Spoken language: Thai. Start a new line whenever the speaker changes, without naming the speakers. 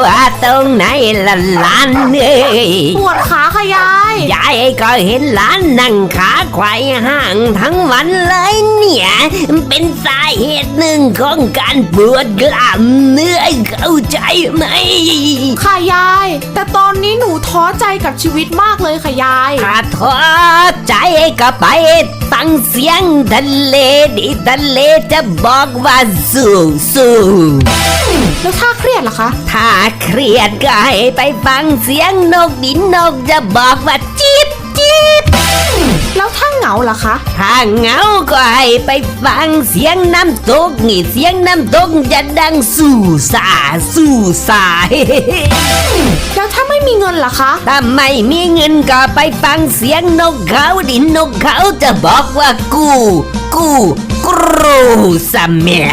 วตรงไหนละหลานเอ้ย
ปวดขาค่ะยาย
ยายก็เห็นหลานนั่งขาไขว่ห้างทั้งวันเลยเนี่ย เป็นสาเหตุหนึ่งของการปวดกล้ามเนื้อเข้าใจไหม
ค่ะยาย แต่ตอนนี้หนูท้อใจกับชีวิตมากเลยค่ะยาย
ถ้าท้อใจก็ไปฟังเสียงทะเลดิทะเลจะบอกว่าสู้สู้
แล้วถ้าเครียดล่ะคะ
ถ้าเครียดก็ให้ไปฟังเสียงนกดินนกจะบอกว่าจี๊บจี๊บ
แล้วถ้าเหงาล่ะคะ
ถ้าเหงาก็ให้ไปฟังเสียงน้ำตกนี่เสียงน้ำตกจะดังสู่สาสู่สา
แล้วถ้าไม่มีเงินล่ะคะ
ถ้าไม่มีเงินก็ไปฟังเสียงนกเขาดินนกเขาจะบอกว่ากู กูกรูสมเมีย